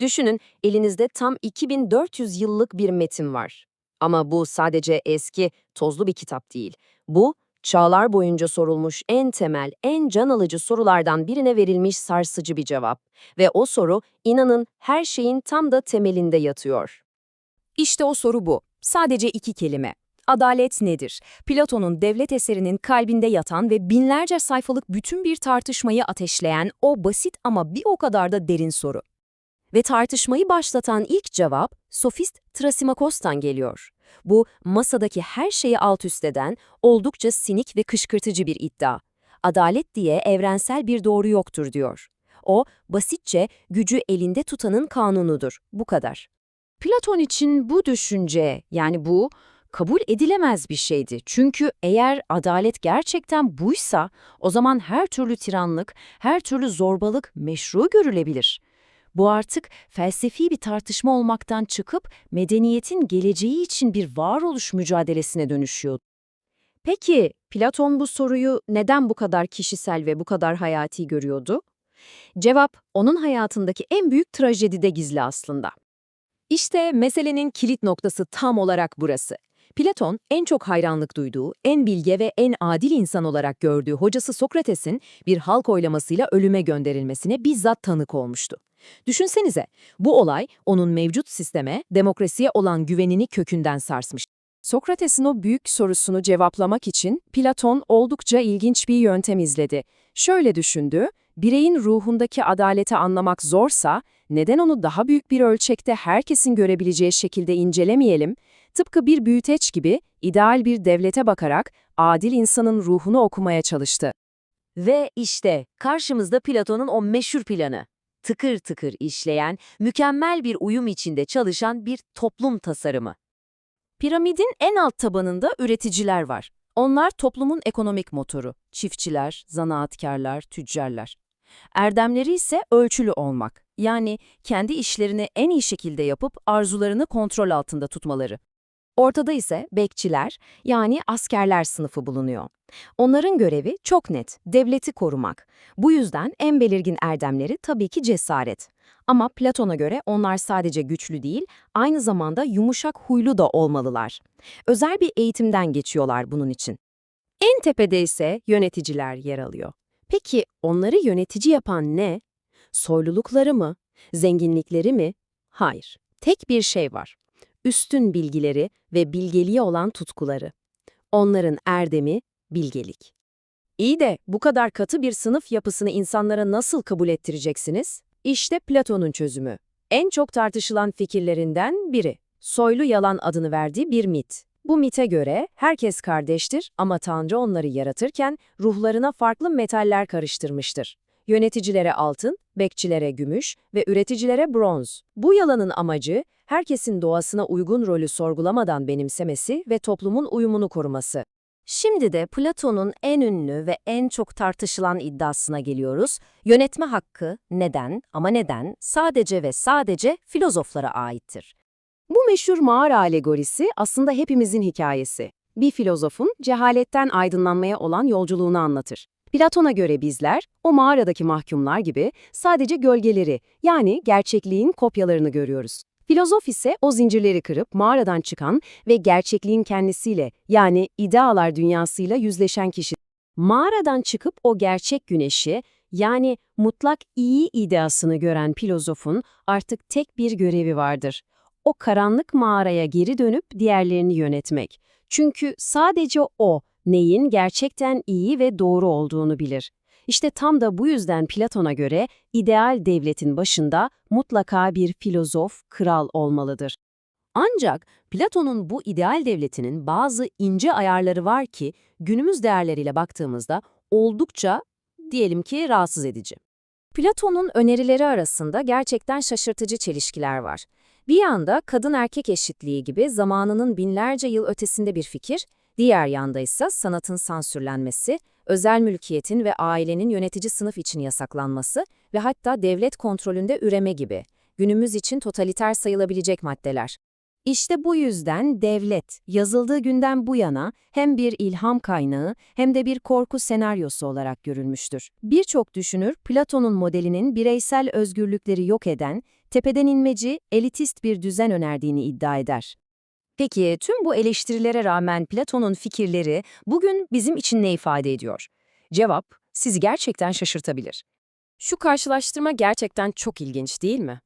Düşünün, elinizde tam 2400 yıllık bir metin var. Ama bu sadece eski, tozlu bir kitap değil. Bu, çağlar boyunca sorulmuş en temel, en can alıcı sorulardan birine verilmiş sarsıcı bir cevap. Ve o soru, inanın her şeyin tam da temelinde yatıyor. İşte o soru bu. Sadece iki kelime. Adalet nedir? Platon'un devlet eserinin kalbinde yatan ve binlerce sayfalık bütün bir tartışmayı ateşleyen o basit ama bir o kadar da derin soru. Ve tartışmayı başlatan ilk cevap sofist Trasimakos'tan geliyor. Bu masadaki her şeyi alt üst eden, oldukça sinik ve kışkırtıcı bir iddia. Adalet diye evrensel bir doğru yoktur diyor. O, basitçe gücü elinde tutanın kanunudur. Bu kadar. Platon için bu düşünce, yani bu, kabul edilemez bir şeydi. Çünkü eğer adalet gerçekten buysa, o zaman her türlü tiranlık, her türlü zorbalık meşru görülebilir. Bu artık felsefi bir tartışma olmaktan çıkıp medeniyetin geleceği için bir varoluş mücadelesine dönüşüyor. Peki Platon bu soruyu neden bu kadar kişisel ve bu kadar hayati görüyordu? Cevap onun hayatındaki en büyük trajedide gizli aslında. İşte meselenin kilit noktası tam olarak burası. Platon en çok hayranlık duyduğu, en bilge ve en adil insan olarak gördüğü hocası Sokrates'in bir halk oylamasıyla ölüme gönderilmesine bizzat tanık olmuştu. Düşünsenize, bu olay onun mevcut sisteme, demokrasiye olan güvenini kökünden sarsmış. Sokrates'in o büyük sorusunu cevaplamak için Platon oldukça ilginç bir yöntem izledi. Şöyle düşündü, bireyin ruhundaki adaleti anlamak zorsa, neden onu daha büyük bir ölçekte herkesin görebileceği şekilde incelemeyelim, tıpkı bir büyüteç gibi ideal bir devlete bakarak adil insanın ruhunu okumaya çalıştı. Ve işte karşımızda Platon'un o meşhur planı. Tıkır tıkır işleyen, mükemmel bir uyum içinde çalışan bir toplum tasarımı. Piramidin en alt tabanında üreticiler var. Onlar toplumun ekonomik motoru. Çiftçiler, zanaatkarlar, tüccarlar. Erdemleri ise ölçülü olmak. Yani kendi işlerini en iyi şekilde yapıp arzularını kontrol altında tutmaları. Ortada ise bekçiler, yani askerler sınıfı bulunuyor. Onların görevi çok net, devleti korumak. Bu yüzden en belirgin erdemleri tabii ki cesaret. Ama Platon'a göre onlar sadece güçlü değil, aynı zamanda yumuşak huylu da olmalılar. Özel bir eğitimden geçiyorlar bunun için. En tepede ise yöneticiler yer alıyor. Peki onları yönetici yapan ne? Soylulukları mı? Zenginlikleri mi? Hayır. Tek bir şey var. Üstün bilgileri ve bilgeliğe olan tutkuları. Onların erdemi bilgelik. İyi de bu kadar katı bir sınıf yapısını insanlara nasıl kabul ettireceksiniz? İşte Platon'un çözümü. En çok tartışılan fikirlerinden biri. Soylu yalan adını verdiği bir mit. Bu mite göre herkes kardeştir ama Tanrı onları yaratırken ruhlarına farklı metaller karıştırmıştır. Yöneticilere altın, bekçilere gümüş ve üreticilere bronz. Bu yalanın amacı herkesin doğasına uygun rolü sorgulamadan benimsemesi ve toplumun uyumunu koruması. Şimdi de Platon'un en ünlü ve en çok tartışılan iddiasına geliyoruz. Yönetme hakkı neden ama neden sadece ve sadece filozoflara aittir. Bu meşhur mağara alegorisi aslında hepimizin hikayesi. Bir filozofun cehaletten aydınlanmaya olan yolculuğunu anlatır. Platon'a göre bizler, o mağaradaki mahkumlar gibi sadece gölgeleri, yani gerçekliğin kopyalarını görüyoruz. Filozof ise o zincirleri kırıp mağaradan çıkan ve gerçekliğin kendisiyle, yani idealar dünyasıyla yüzleşen kişi. Mağaradan çıkıp o gerçek güneşi, yani mutlak iyi ideasını gören filozofun artık tek bir görevi vardır. O karanlık mağaraya geri dönüp diğerlerini yönetmek. Çünkü sadece o, neyin gerçekten iyi ve doğru olduğunu bilir. İşte tam da bu yüzden Platon'a göre ideal devletin başında mutlaka bir filozof, kral olmalıdır. Ancak Platon'un bu ideal devletinin bazı ince ayarları var ki günümüz değerleriyle baktığımızda oldukça diyelim ki rahatsız edici. Platon'un önerileri arasında gerçekten şaşırtıcı çelişkiler var. Bir yanda kadın erkek eşitliği gibi zamanının binlerce yıl ötesinde bir fikir, diğer yanda ise sanatın sansürlenmesi, özel mülkiyetin ve ailenin yönetici sınıf için yasaklanması ve hatta devlet kontrolünde üreme gibi günümüz için totaliter sayılabilecek maddeler. İşte bu yüzden devlet, yazıldığı günden bu yana hem bir ilham kaynağı hem de bir korku senaryosu olarak görülmüştür. Birçok düşünür, Platon'un modelinin bireysel özgürlükleri yok eden, tepeden inmeci, elitist bir düzen önerdiğini iddia eder. Peki tüm bu eleştirilere rağmen Platon'un fikirleri bugün bizim için ne ifade ediyor? Cevap sizi gerçekten şaşırtabilir. Şu karşılaştırma gerçekten çok ilginç değil mi?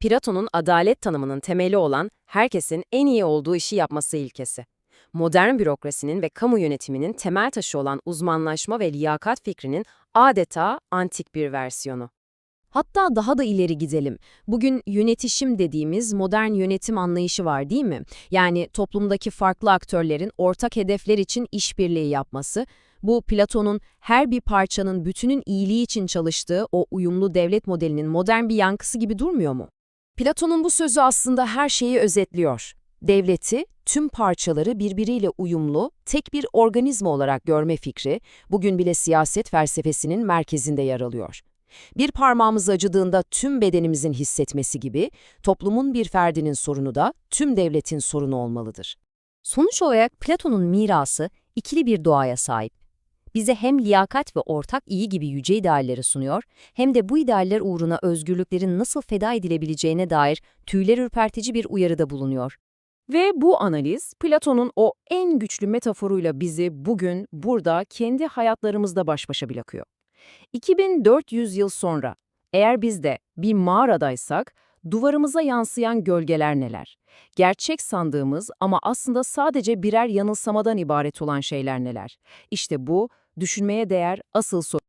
Platon'un adalet tanımının temeli olan herkesin en iyi olduğu işi yapması ilkesi. Modern bürokrasinin ve kamu yönetiminin temel taşı olan uzmanlaşma ve liyakat fikrinin adeta antik bir versiyonu. Hatta daha da ileri gidelim. Bugün yönetişim dediğimiz modern yönetim anlayışı var değil mi? Yani toplumdaki farklı aktörlerin ortak hedefler için işbirliği yapması. Bu Platon'un her bir parçanın bütünün iyiliği için çalıştığı o uyumlu devlet modelinin modern bir yankısı gibi durmuyor mu? Platon'un bu sözü aslında her şeyi özetliyor. Devleti, tüm parçaları birbiriyle uyumlu, tek bir organizma olarak görme fikri, bugün bile siyaset felsefesinin merkezinde yer alıyor. Bir parmağımız acıdığında tüm bedenimizin hissetmesi gibi, toplumun bir ferdinin sorunu da tüm devletin sorunu olmalıdır. Sonuç olarak Platon'un mirası ikili bir doğaya sahip. Bize hem liyakat ve ortak iyi gibi yüce idealleri sunuyor, hem de bu idealler uğruna özgürlüklerin nasıl feda edilebileceğine dair tüyler ürpertici bir uyarıda bulunuyor. Ve bu analiz Platon'un o en güçlü metaforuyla bizi bugün burada kendi hayatlarımızda baş başa bırakıyor. 2400 yıl sonra eğer biz de bir mağaradaysak duvarımıza yansıyan gölgeler neler? Gerçek sandığımız ama aslında sadece birer yanılsamadan ibaret olan şeyler neler? İşte bu düşünmeye değer asıl soru.